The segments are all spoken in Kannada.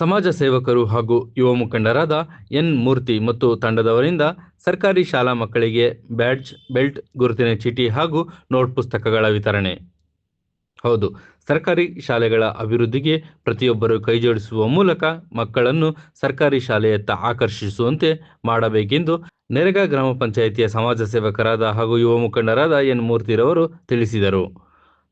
ಸಮಾಜ ಸೇವಕರು ಹಾಗೂ ಯುವ ಮುಖಂಡರಾದ ಎನ್ ಮೂರ್ತಿ ಮತ್ತು ತಂಡದವರಿಂದ ಸರ್ಕಾರಿ ಶಾಲಾ ಮಕ್ಕಳಿಗೆ ಬ್ಯಾಡ್ಜ್, ಬೆಲ್ಟ್, ಗುರುತಿನ ಚೀಟಿ ಹಾಗೂ ನೋಟ್ ಪುಸ್ತಕಗಳ ವಿತರಣೆ. ಹೌದು, ಸರ್ಕಾರಿ ಶಾಲೆಗಳ ಅಭಿವೃದ್ಧಿಗೆ ಪ್ರತಿಯೊಬ್ಬರು ಕೈಜೋಡಿಸುವ ಮೂಲಕ ಮಕ್ಕಳನ್ನು ಸರ್ಕಾರಿ ಶಾಲೆಯತ್ತ ಆಕರ್ಷಿಸುವಂತೆ ಮಾಡಬೇಕೆಂದು ನೆರೆಗ ಗ್ರಾಮ ಪಂಚಾಯಿತಿಯ ಸಮಾಜ ಸೇವಕರಾದ ಹಾಗೂ ಯುವ ಮುಖಂಡರಾದ ಎನ್ ಮೂರ್ತಿರವರು ತಿಳಿಸಿದರು.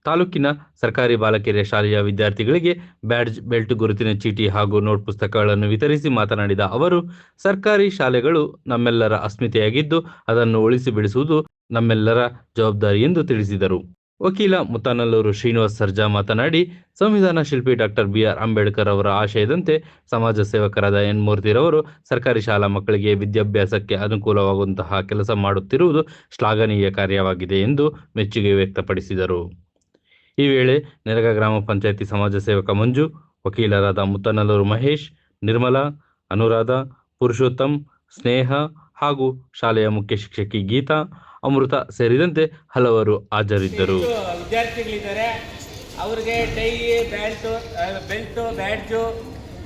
ತಾಲೂಕಿನ ಸರ್ಕಾರಿ ಬಾಲಕಿಯರ ಶಾಲೆಯ ವಿದ್ಯಾರ್ಥಿಗಳಿಗೆ ಬ್ಯಾಡ್ಜ್ ಬೆಲ್ಟ್ ಗುರುತಿನ ಚೀಟಿ ಹಾಗೂ ನೋಟ್ ಪುಸ್ತಕಗಳನ್ನು ವಿತರಿಸಿ ಮಾತನಾಡಿದ ಅವರು, ಸರ್ಕಾರಿ ಶಾಲೆಗಳು ನಮ್ಮೆಲ್ಲರ ಅಸ್ಮಿತೆಯಾಗಿದ್ದು, ಅದನ್ನು ಉಳಿಸಿ ಬೆಳೆಸುವುದು ನಮ್ಮೆಲ್ಲರ ಜವಾಬ್ದಾರಿ ಎಂದು ತಿಳಿಸಿದರು. ವಕೀಲ ಮುತಾನಲ್ಲೂರು ಶ್ರೀನಿವಾಸ್ ಸರ್ಜಾ ಮಾತನಾಡಿ, ಸಂವಿಧಾನ ಶಿಲ್ಪಿ ಡಾಕ್ಟರ್ ಬಿಆರ್ ಅಂಬೇಡ್ಕರ್ ಅವರ ಆಶಯದಂತೆ ಸಮಾಜ ಸೇವಕರಾದ ಎನ್ ಮೂರ್ತಿರವರು ಸರ್ಕಾರಿ ಶಾಲಾ ಮಕ್ಕಳಿಗೆ ವಿದ್ಯಾಭ್ಯಾಸಕ್ಕೆ ಅನುಕೂಲವಾಗುವಂತಹ ಕೆಲಸ ಮಾಡುತ್ತಿರುವುದು ಶ್ಲಾಘನೀಯ ಕಾರ್ಯವಾಗಿದೆ ಎಂದು ಮೆಚ್ಚುಗೆ ವ್ಯಕ್ತಪಡಿಸಿದರು. ಈ ವೇಳೆ ನೆರಗ ಗ್ರಾಮ ಪಂಚಾಯಿತಿ ಸಮಾಜ ಸೇವಕ ಮಂಜು, ವಕೀಲರಾದ ಮುತ್ತನಲ್ಲೂರು ಮಹೇಶ್, ನಿರ್ಮಲಾ, ಅನುರಾಧ, ಪುರುಷೋತ್ತಮ್, ಸ್ನೇಹ ಹಾಗೂ ಶಾಲೆಯ ಮುಖ್ಯ ಶಿಕ್ಷಕಿ ಗೀತಾ, ಅಮೃತ ಸೇರಿದಂತೆ ಹಲವರು ಹಾಜರಿದ್ದರು. ವಿದ್ಯಾರ್ಥಿಗಳಿದ್ದಾರೆ. ಅವ್ರಿಗೆ ಟೈ ಬ್ಯಾಲ್ಟು ಬೆಲ್ಟು, ಬ್ಯಾಡ್ಜು,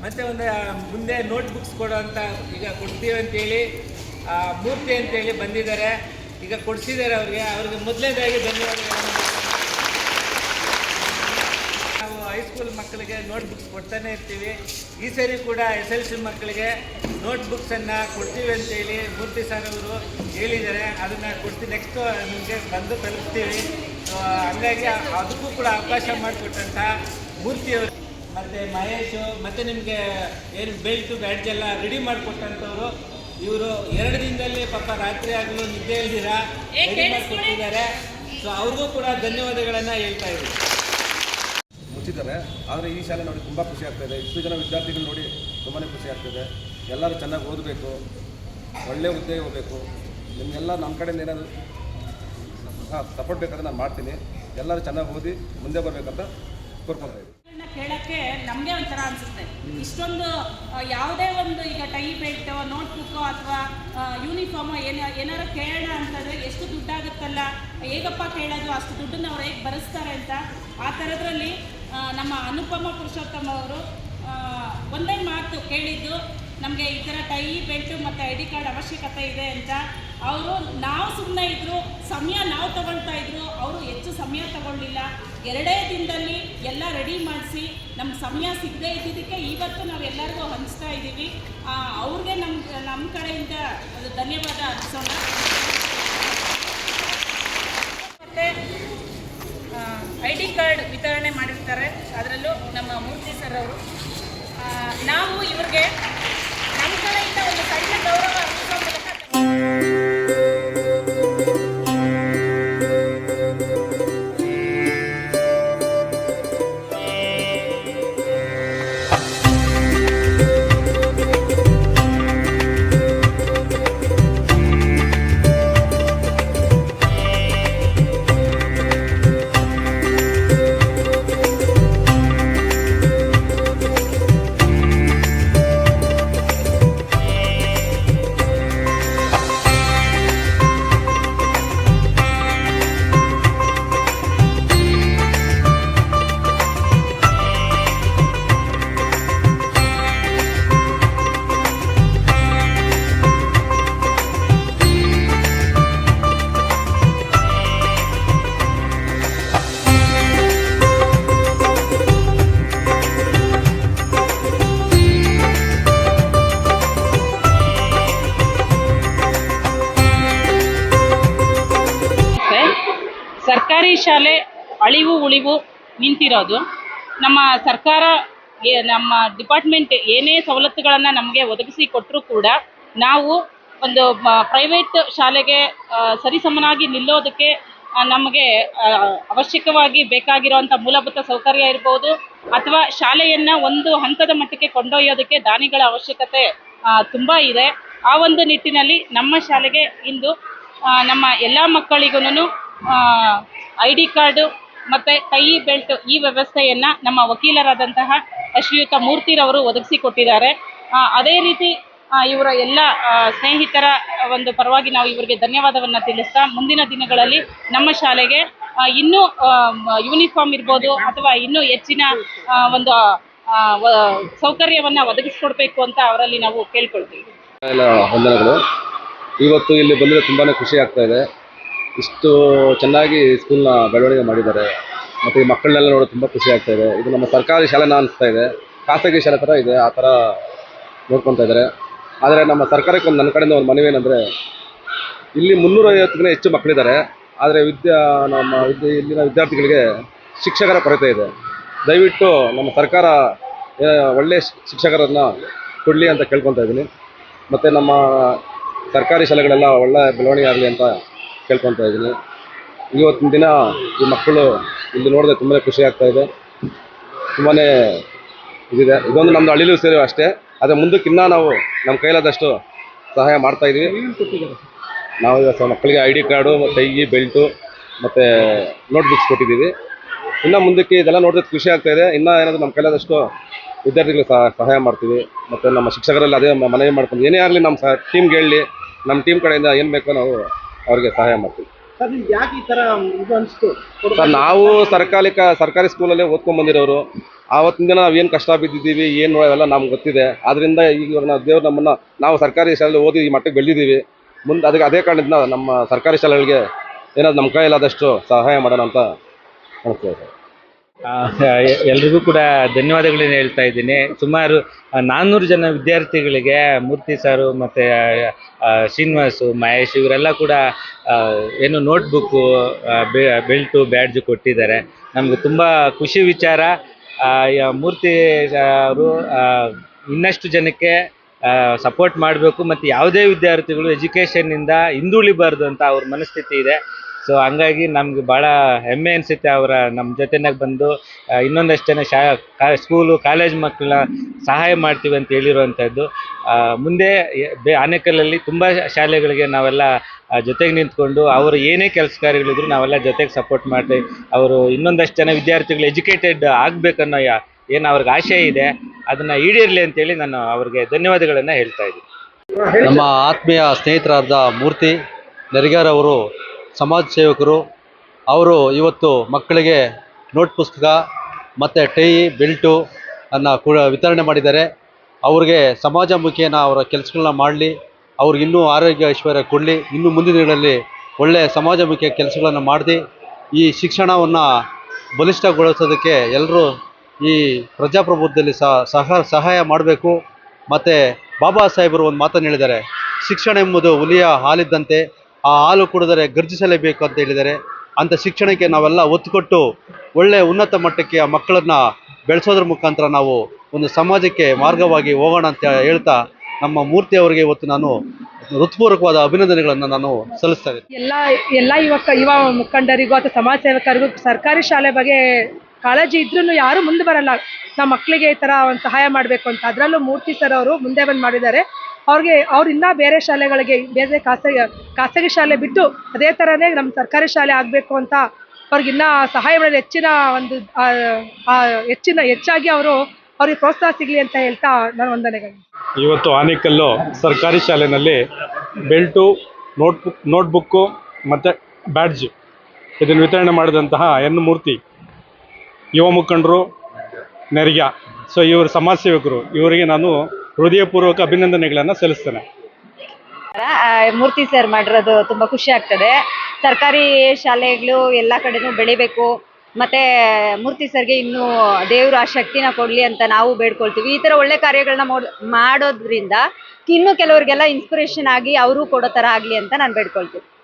ಮತ್ತೆ ಒಂದು ಮುಂದೆ ನೋಟ್ ಬುಕ್ಸ್ ಕೊಡುವಂತ ಈಗ ಕೊಡ್ತೀವಿ ಅಂತೇಳಿ ಮೂರ್ತಿ ಅಂತೇಳಿ ಬಂದಿದ್ದಾರೆ. ಈಗ ಕೊಡಿಸಿದ್ದಾರೆ ಅವ್ರಿಗೆ. ಅವ್ರಿಗೆ ಮೊದಲನೇದಾಗಿ ಧನ್ಯವಾದಗಳನ್ನು ನಾವು ಹೈಸ್ಕೂಲ್ ಮಕ್ಕಳಿಗೆ ನೋಟ್ ಬುಕ್ಸ್ ಕೊಡ್ತಾನೆ ಇರ್ತೀವಿ. ಈ ಸರಿ ಕೂಡ ಎಸ್ ಎಲ್ ಸಿ ಮಕ್ಕಳಿಗೆ ನೋಟ್ ಬುಕ್ಸನ್ನು ಕೊಡ್ತೀವಿ ಅಂತೇಳಿ ಮೂರ್ತಿ ಸರ್ ಅವರು ಹೇಳಿದ್ದಾರೆ. ಅದನ್ನು ಕೊಡ್ತೀವಿ ನೆಕ್ಸ್ಟು ನಿಮಗೆ ಬಂದು ತಲುಪ್ತೀವಿ ಸೊ ಹಂಗಾಗಿ ಅದಕ್ಕೂ ಕೂಡ ಅವಕಾಶ ಮಾಡಿಕೊಟ್ಟಂಥ ಮೂರ್ತಿಯವರು ಮತ್ತು ಮಹೇಶು ಮತ್ತು ನಿಮಗೆ ಏನು ಬೆಲ್ಟು ಬ್ಯಾಡ್ಜ್ ಎಲ್ಲ ರೆಡಿ ಮಾಡಿಕೊಟ್ಟಂಥವ್ರು ಇವರು ಎರಡು ದಿನದಲ್ಲಿ ಪಾಪ ರಾತ್ರಿ ಆಗಲು ನಿದ್ದೆ ಇಲ್ದಿರ ರೆಡಿ ಮಾಡಿಕೊಟ್ಟಿದ್ದಾರೆ. ಸೊ ಅವ್ರಿಗೂ ಕೂಡ ಧನ್ಯವಾದಗಳನ್ನು ಹೇಳ್ತಾ ಇದ್ದೀವಿ ಮುಚ್ಚಿದ್ದಾರೆ ಆದರೆ ಈ ಶಾಲೆ ನೋಡಿ ತುಂಬ ಖುಷಿ ಆಗ್ತಾಯಿದೆ ಇಷ್ಟು ಜನ ವಿದ್ಯಾರ್ಥಿಗಳು ನೋಡಿ ತುಂಬಾ ಖುಷಿ ಆಗ್ತಿದೆ ಎಲ್ಲರೂ ಚೆನ್ನಾಗಿ ಓದಬೇಕು. ಒಳ್ಳೆ ಹುದ್ದೆ ಹೋಗಬೇಕು ನಿಮಗೆಲ್ಲ ನಮ್ಮ ಕಡೆಯಿಂದ ಏನಾದರೂ ಹಾಂ ಸಪೋರ್ಟ್ ಬೇಕಾದ್ರೆ ನಾನು ಮಾಡ್ತೀನಿ. ಎಲ್ಲರೂ ಚೆನ್ನಾಗಿ ಓದಿ ಮುಂದೆ ಬರಬೇಕಂತ ಕೋರ್ಕೊತಾ ಇದ್ದೀನಿ. ಇದನ್ನ ಕೇಳಕ್ಕೆ ನಮಗೆ ಒಂಥರ ಅನಿಸುತ್ತೆ. ಇಷ್ಟೊಂದು ಯಾವುದೇ ಒಂದು ಈಗ ಟೈ ಬೆಲ್ಟ್ ಬುಕ್ ಅಥವಾ ಯೂನಿಫಾರ್ಮ್ ಏನ ಏನಾರು ಕೇಳೋಣ ಅಂತಂದರೆ ಎಷ್ಟು ದುಡ್ಡಾಗುತ್ತಲ್ಲ ಹೇಗಪ್ಪ ಕೇಳೋದು ಅಷ್ಟು ದುಡ್ಡನ್ನ ಅವ್ರು ಹೇಗೆ ಬರೆಸ್ತಾರೆ ಅಂತ ಆ ಥರದ್ರಲ್ಲಿ ನಮ್ಮ ಅನುಪಮ ಪುರುಷೋತ್ತಮ ಅವರು ಒಂದೇ ಮಾತು ಕೇಳಿದ್ದು, ನಮಗೆ ಈ ಥರ ಟೈ, ಬೆಲ್ಟು ಮತ್ತು ಐ ಡಿ ಕಾರ್ಡ್ ಅವಶ್ಯಕತೆ ಇದೆ ಅಂತ. ಅವರು ನಾವು ಸುಮ್ಮನೆ ಇದ್ದರು ಸಮಯ ನಾವು ತಗೊಳ್ತಾ ಇದ್ರು, ಅವರು ಹೆಚ್ಚು ಸಮಯ ತಗೊಳ್ಳಿಲ್ಲ. ಎರಡೇ ದಿನದಲ್ಲಿ ಎಲ್ಲ ರೆಡಿ ಮಾಡಿಸಿ ನಮ್ಮ ಸಮಯ ಸಿಗದೇ ಇದ್ದಿದ್ದಕ್ಕೆ ಇವತ್ತು ನಾವು ಎಲ್ಲರಿಗೂ ಹಂಚ್ತಾ ಇದ್ದೀವಿ ಅವ್ರಿಗೆ ನಮ್ಮ ನಮ್ಮ ಕಡೆಯಿಂದ ಧನ್ಯವಾದ ಅರ್ಪಿಸೋಣ ಶಾಲೆ ಅಳಿವು ಉಳಿವು ನಿಂತಿರೋದು. ನಮ್ಮ ಸರ್ಕಾರ ನಮ್ಮ ಡಿಪಾರ್ಟ್ಮೆಂಟ್ ಏನೇ ಸವಲತ್ತುಗಳನ್ನು ನಮಗೆ ಒದಗಿಸಿ ಕೊಟ್ಟರೂ ಕೂಡ ನಾವು ಒಂದು ಪ್ರೈವೇಟ್ ಶಾಲೆಗೆ ಸರಿಸಮನಾಗಿ ನಿಲ್ಲೋದಕ್ಕೆ ನಮಗೆ ಅವಶ್ಯಕವಾಗಿ ಬೇಕಾಗಿರುವಂಥ ಮೂಲಭೂತ ಸೌಕರ್ಯ ಇರ್ಬೋದು ಅಥವಾ ಶಾಲೆಯನ್ನು ಒಂದು ಹಂತದ ಮಟ್ಟಕ್ಕೆ ಕೊಂಡೊಯ್ಯೋದಕ್ಕೆ ದಾನಿಗಳ ಅವಶ್ಯಕತೆ ತುಂಬ ಇದೆ. ಆ ಒಂದು ನಿಟ್ಟಿನಲ್ಲಿ ನಮ್ಮ ಶಾಲೆಗೆ ಇಂದು ನಮ್ಮ ಎಲ್ಲ ಮಕ್ಕಳಿಗೂ ಐ ಡಿ ಕಾರ್ಡು ಮತ್ತು ಕೈ ಬೆಲ್ಟ್ ಈ ವ್ಯವಸ್ಥೆಯನ್ನು ನಮ್ಮ ವಕೀಲರಾದಂತಹ ಶ್ರೀಯುತ ಮೂರ್ತಿರವರು ಒದಗಿಸಿಕೊಟ್ಟಿದ್ದಾರೆ. ಅದೇ ರೀತಿ ಇವರ ಎಲ್ಲ ಸ್ನೇಹಿತರ ಒಂದು ಪರವಾಗಿ ನಾವು ಇವರಿಗೆ ಧನ್ಯವಾದವನ್ನು ತಿಳಿಸ್ತಾ ಮುಂದಿನ ದಿನಗಳಲ್ಲಿ ನಮ್ಮ ಶಾಲೆಗೆ ಇನ್ನೂ ಯೂನಿಫಾರ್ಮ್ ಇರ್ಬೋದು ಅಥವಾ ಇನ್ನೂ ಹೆಚ್ಚಿನ ಒಂದು ಸೌಕರ್ಯವನ್ನ ಒದಗಿಸ್ಕೊಡ್ಬೇಕು ಅಂತ ಅವರಲ್ಲಿ ನಾವು ಕೇಳ್ಕೊಳ್ತೀವಿ. ಇವತ್ತು ಇಲ್ಲಿ ಬಂದರೆ ತುಂಬಾ ಖುಷಿ ಆಗ್ತಾ ಇದೆ. ಇಷ್ಟು ಚೆನ್ನಾಗಿ ಸ್ಕೂಲ್ನ ಬೆಳವಣಿಗೆ ಮಾಡಿದ್ದಾರೆ. ಮತ್ತು ಈ ಮಕ್ಕಳನ್ನೆಲ್ಲ ನೋಡೋದು ತುಂಬ ಖುಷಿ ಆಗ್ತಾ ಇದೆ. ನಮ್ಮ ಸರ್ಕಾರಿ ಶಾಲೆನ ಅನಿಸ್ತಾ ಇದೆ. ಖಾಸಗಿ ಶಾಲೆ ಥರ ಇದೆ, ಆ ಥರ ನೋಡ್ಕೊತಾ ಇದ್ದಾರೆ. ಆದರೆ ನಮ್ಮ ಸರ್ಕಾರಕ್ಕೆ ಒಂದು ನನ್ನ ಕಡೆಯಿಂದ ಒಂದು ಮನವಿ ಏನಂದರೆ ಇಲ್ಲಿ ಮುನ್ನೂರೈವತ್ತಕ್ಕಿಂತ ಹೆಚ್ಚು ಮಕ್ಕಳಿದ್ದಾರೆ. ಆದರೆ ವಿದ್ಯಾ, ನಮ್ಮ ವಿದ್ಯೆ, ಇಲ್ಲಿನ ವಿದ್ಯಾರ್ಥಿಗಳಿಗೆ ಶಿಕ್ಷಕರ ಕೊರತೆ ಇದೆ. ದಯವಿಟ್ಟು ನಮ್ಮ ಸರ್ಕಾರ ಒಳ್ಳೆಯ ಶಿಕ್ಷಕರನ್ನು ಕೊಡಲಿ ಅಂತ ಕೇಳ್ಕೊತಾ ಇದ್ದೀನಿ. ಮತ್ತು ನಮ್ಮ ಸರ್ಕಾರಿ ಶಾಲೆಗಳೆಲ್ಲ ಒಳ್ಳೆ ಬೆಳವಣಿಗೆ ಆಗಲಿ ಅಂತ ಕೇಳ್ಕೊತಾ ಇದ್ದೀನಿ. ಇವತ್ತಿನ ದಿನ ಈ ಮಕ್ಕಳು ಇಲ್ಲಿ ನೋಡಿದ್ರೆ ತುಂಬಾ ಖುಷಿ ಆಗ್ತಾ ಇದೆ. ತುಂಬಾ ಇದಿದೆ. ಇದೊಂದು ನಮ್ಮದು ಹಳ್ಳಿಲೂ ಸೇರಿ ಅಷ್ಟೇ. ಆದರೆ ಮುಂದಕ್ಕೆ ಇನ್ನೂ ನಾವು ನಮ್ಮ ಕೈಲಾದಷ್ಟು ಸಹಾಯ ಮಾಡ್ತಾ ಇದ್ದೀವಿ ನಾವು ಇವತ್ತು ಮಕ್ಕಳಿಗೆ I D card tie belt ಮತ್ತು ನೋಟ್ಬುಕ್ಸ್ ಕೊಟ್ಟಿದ್ದೀವಿ. ಇನ್ನು ಮುಂದಕ್ಕೆ ಇದೆಲ್ಲ ನೋಡಿದ್ರೆ ಖುಷಿ ಆಗ್ತಾ ಇದೆ. ಇನ್ನೂ ಏನಾದರೂ ನಮ್ಮ ಕೈಲಾದಷ್ಟು ವಿದ್ಯಾರ್ಥಿಗಳಿಗೆ ಸಹ ಸಹಾಯ ಮಾಡ್ತೀವಿ. ಮತ್ತು ನಮ್ಮ ಶಿಕ್ಷಕರಲ್ಲಿ ಅದೇ ಮನವಿ ಮಾಡ್ಕೊಂಡು ಏನೇ ಆಗಲಿ ನಮ್ಮ ಸ ಟೀಮ್ಗೆ ಹೇಳಿ, ನಮ್ಮ ಟೀಮ್ ಕಡೆಯಿಂದ ಏನು ಬೇಕೋ ನಾವು ಅವ್ರಿಗೆ ಸಹಾಯ ಮಾಡ್ತೀವಿ. ಸರ್ ನಿಮ್ಗೆ ಯಾಕೆ ಈ ತರ ಇದು ಅನಿಸ್ತು? ಸರ್ ನಾವು ಸರ್ಕಾರಿ ಕ ಸರ್ಕಾರಿ ಸ್ಕೂಲಲ್ಲೇ ಓದ್ಕೊಂಡ್ ಬಂದಿರೋರು. ಆವತ್ತಿನ ದಿನ ನಾವು ಏನು ಕಷ್ಟ ಬಿದ್ದಿದ್ದೀವಿ ಏನು ಎಲ್ಲ ನಮ್ಗೆ ಗೊತ್ತಿದೆ. ಅದರಿಂದ ಈಗ ನಾವು ದೇವ್ರು ನಮ್ಮನ್ನು ನಾವು ಸರ್ಕಾರಿ ಶಾಲೆಯಲ್ಲಿ ಓದಿ ಈ ಮಟ್ಟಕ್ಕೆ ಬೆಳೆದಿದ್ದೀವಿ. ಮುಂದೆ ಅದಕ್ಕೆ ಅದೇ ಕಾರಣದಿಂದ ನಮ್ಮ ಸರ್ಕಾರಿ ಶಾಲೆಗಳಿಗೆ ಏನಾದ್ರು ನಮ್ಮ ಕೈಲಾದಷ್ಟು ಸಹಾಯ ಮಾಡೋಣ ಅಂತ ಅನಿಸ್ತೇವೆ ಸರ್. ಎಲ್ರಿಗೂ ಕೂಡ ಧನ್ಯವಾದಗಳನ್ನ ಹೇಳ್ತಾ ಇದ್ದೀನಿ. ಸುಮಾರು ನಾನ್ನೂರು ಜನ ವಿದ್ಯಾರ್ಥಿಗಳಿಗೆ ಮೂರ್ತಿ ಸಾರು ಮತ್ತು ಶ್ರೀನಿವಾಸು, ಮಹೇಶ್ ಇವರೆಲ್ಲ ಕೂಡ ಏನು ನೋಟ್ಬುಕ್ಕು ಬೆಲ್ಟು, ಬ್ಯಾಡ್ಜು ಕೊಟ್ಟಿದ್ದಾರೆ. ನಮಗೆ ತುಂಬ ಖುಷಿ ವಿಚಾರ. ಮೂರ್ತಿ ಅವರು ಇನ್ನಷ್ಟು ಜನಕ್ಕೆ ಸಪೋರ್ಟ್ ಮಾಡಬೇಕು. ಮತ್ತು ಯಾವುದೇ ವಿದ್ಯಾರ್ಥಿಗಳು ಎಜುಕೇಷನ್ನಿಂದ ಹಿಂದುಳಿಬಾರ್ದು ಅಂತ ಅವ್ರ ಮನಸ್ಥಿತಿ ಇದೆ. ಸೊ ಹಂಗಾಗಿ ನಮ್ಗೆ ಭಾಳ ಹೆಮ್ಮೆ ಅನಿಸುತ್ತೆ ಅವರ ನಮ್ಮ ಜೊತೆನಾಗ ಬಂದು ಇನ್ನೊಂದಷ್ಟು ಜನ ಶಾ, ಕಾ ಸ್ಕೂಲು ಕಾಲೇಜ್ ಮಕ್ಕಳನ್ನ ಸಹಾಯ ಮಾಡ್ತೀವಿ ಅಂತ ಹೇಳಿರುವಂಥದ್ದು ಮುಂದೆ ಬೇ ಆನೇಕಲ್ಲಲ್ಲಿ ತುಂಬ ಶಾಲೆಗಳಿಗೆ ನಾವೆಲ್ಲ ಜೊತೆಗೆ ನಿಂತ್ಕೊಂಡು ಅವರು ಏನೇ ಕೆಲಸ ಕಾರ್ಯಗಳಿದ್ರು ನಾವೆಲ್ಲ ಜೊತೆಗೆ ಸಪೋರ್ಟ್ ಮಾಡ್ತೀವಿ ಅವರು ಇನ್ನೊಂದಷ್ಟು ಜನ ವಿದ್ಯಾರ್ಥಿಗಳು ಎಜುಕೇಟೆಡ್ ಆಗಬೇಕನ್ನೋ ಯಾ, ಏನು ಅವ್ರಿಗೆ ಆಶೆ ಇದೆ, ಅದನ್ನು ಈಡೇರಲಿ ಅಂತೇಳಿ ನಾನು ಅವ್ರಿಗೆ ಧನ್ಯವಾದಗಳನ್ನು ಹೇಳ್ತಾ ಇದ್ದೀನಿ. ನಮ್ಮ ಆತ್ಮೀಯ ಸ್ನೇಹಿತರಾದ ಮೂರ್ತಿ ನರಿಗಾರವರು ಸಮಾಜ ಸೇವಕರು, ಅವರು ಇವತ್ತು ಮಕ್ಕಳಿಗೆ ನೋಟ್ ಪುಸ್ತಕ ಮತ್ತು ಟೈ, ಬೆಲ್ಟು ಅನ್ನು ಕೂಡ ವಿತರಣೆ ಮಾಡಿದ್ದಾರೆ. ಅವ್ರಿಗೆ ಸಮಾಜಮುಖಿಯನ್ನ ಅವರ ಕೆಲಸಗಳನ್ನ ಮಾಡಲಿ, ಅವ್ರಿಗೆ ಇನ್ನೂ ಆರೋಗ್ಯ ಐಶ್ವರ್ಯ ಕೊಡಲಿ, ಇನ್ನೂ ಮುಂದಿನ ದಿನಗಳಲ್ಲಿ ಒಳ್ಳೆಯ ಸಮಾಜಮುಖಿ ಕೆಲಸಗಳನ್ನು ಮಾಡಿ ಈ ಶಿಕ್ಷಣವನ್ನು ಬಲಿಷ್ಠಗೊಳಿಸೋದಕ್ಕೆ ಎಲ್ಲರೂ ಈ ಪ್ರಜಾಪ್ರಭುತ್ವದಲ್ಲಿ ಸಹ ಸಹಾಯ ಮಾಡಬೇಕು. ಮತ್ತು ಬಾಬಾ ಸಾಹೇಬರು ಒಂದು ಮಾತನ್ನು ಹೇಳಿದ್ದಾರೆ, ಶಿಕ್ಷಣ ಎಂಬುದು ಹುಲಿಯ ಹಾಲಿದ್ದಂತೆ ಆ ಹಾಲು ಕುಡಿದರೆ ಗರ್ಜಿಸಲೇಬೇಕು ಅಂತ ಹೇಳಿದರೆ ಅಂಥ ಶಿಕ್ಷಣಕ್ಕೆ ನಾವೆಲ್ಲ ಒತ್ತು ಕೊಟ್ಟು ಒಳ್ಳೆ ಉನ್ನತ ಮಟ್ಟಕ್ಕೆ ಆ ಮಕ್ಕಳನ್ನು ಬೆಳೆಸೋದ್ರ ಮುಖಾಂತರ ನಾವು ಒಂದು ಸಮಾಜಕ್ಕೆ ಮಾರ್ಗವಾಗಿ ಹೋಗೋಣ ಅಂತ ಹೇಳ್ತಾ ನಮ್ಮ ಮೂರ್ತಿ ಅವರಿಗೆ ಇವತ್ತು ನಾನು ಹೃತ್ಪೂರ್ವಕವಾದ ಅಭಿನಂದನೆಗಳನ್ನು ನಾನು ಸಲ್ಲಿಸ್ತಾ ಇದ್ದೀನಿ. ಎಲ್ಲ ಎಲ್ಲ ಯುವಕ, ಯುವ ಮುಖಂಡರಿಗೂ ಅಥವಾ ಸಮಾಜ ಸೇವಕರಿಗೂ ಸರ್ಕಾರಿ ಶಾಲೆ ಬಗ್ಗೆ ಕಾಳಜಿ ಇದ್ರೂ ಯಾರು ಮುಂದೆ ಬರಲ್ಲ. ನಮ್ಮ ಮಕ್ಕಳಿಗೆ ಈ ಥರ ಒಂದು ಸಹಾಯ ಮಾಡಬೇಕು ಅಂತ. ಅದರಲ್ಲೂ ಮೂರ್ತಿ ಸರ್ ಅವರು ಮುಂದೆ ಬಂದು ಮಾಡಿದ್ದಾರೆ. ಅವ್ರಿಗೆ, ಅವ್ರು ಇನ್ನೂ ಬೇರೆ ಶಾಲೆಗಳಿಗೆ ಬೇರೆ ಖಾಸಗಿ ಖಾಸಗಿ ಶಾಲೆ ಬಿಟ್ಟು ಅದೇ ಥರನೇ ನಮ್ಮ ಸರ್ಕಾರಿ ಶಾಲೆ ಆಗಬೇಕು ಅಂತ ಅವ್ರಿಗಿನ್ನ ಸಹಾಯ ಮಾಡಲು ಹೆಚ್ಚಿನ ಒಂದು ಹೆಚ್ಚಿನ, ಹೆಚ್ಚಾಗಿ ಅವರು ಅವ್ರಿಗೆ ಪ್ರೋತ್ಸಾಹ ಸಿಗಲಿ ಅಂತ ಹೇಳ್ತಾ ನಾನು ವಂದನೆಗಳು. ಇವತ್ತು ಆನೇಕಲ್ಲು ಸರ್ಕಾರಿ ಶಾಲೆಯಲ್ಲಿ ಬೆಲ್ಟು ನೋಟ್ಬುಕ್ ನೋಟ್ಬುಕ್ಕು ಮತ್ತು ಬ್ಯಾಡ್ಜ್ ಇದನ್ನು ವಿತರಣೆ ಮಾಡಿದಂತಹ ಎನ್ ಮೂರ್ತಿ, ಯುವ ಮುಖಂಡರು ನೆರಿಗ ಸೊ ಇವರು ಸಮಾಜ ಸೇವಕರು. ಇವರಿಗೆ ನಾನು ಹೃದಯಪೂರ್ವಕ ಅಭಿನಂದನೆಗಳನ್ನು ಸಲ್ಲಿಸ್ತೇನೆ. ಮೂರ್ತಿ ಸರ್ ಮಾಡಿರೋದು ತುಂಬಾ ಖುಷಿ ಆಗ್ತದೆ. ಸರ್ಕಾರಿ ಶಾಲೆಗಳು ಎಲ್ಲ ಕಡೆನೂ ಬೆಳಿಬೇಕು. ಮತ್ತೆ ಮೂರ್ತಿ ಸರ್ಗೆ ಇನ್ನು ದೇವರು ಆ ಶಕ್ತಿನ ಕೊಡ್ಲಿ ಅಂತ ನಾವು ಬೇಡ್ಕೊಳ್ತೀವಿ. ಈ ತರ ಒಳ್ಳೆ ಕಾರ್ಯಗಳನ್ನ ಮಾಡ್- ಮಾಡೋದ್ರಿಂದ ಇನ್ನು ಕೆಲವರಿಗೆಲ್ಲ ಇನ್ಸ್ಪಿರೇಷನ್ ಆಗಿ ಅವರು ಕೊಡೋ ತರ ಆಗ್ಲಿ ಅಂತ ನಾನು ಬೇಡ್ಕೊಳ್ತೀನಿ.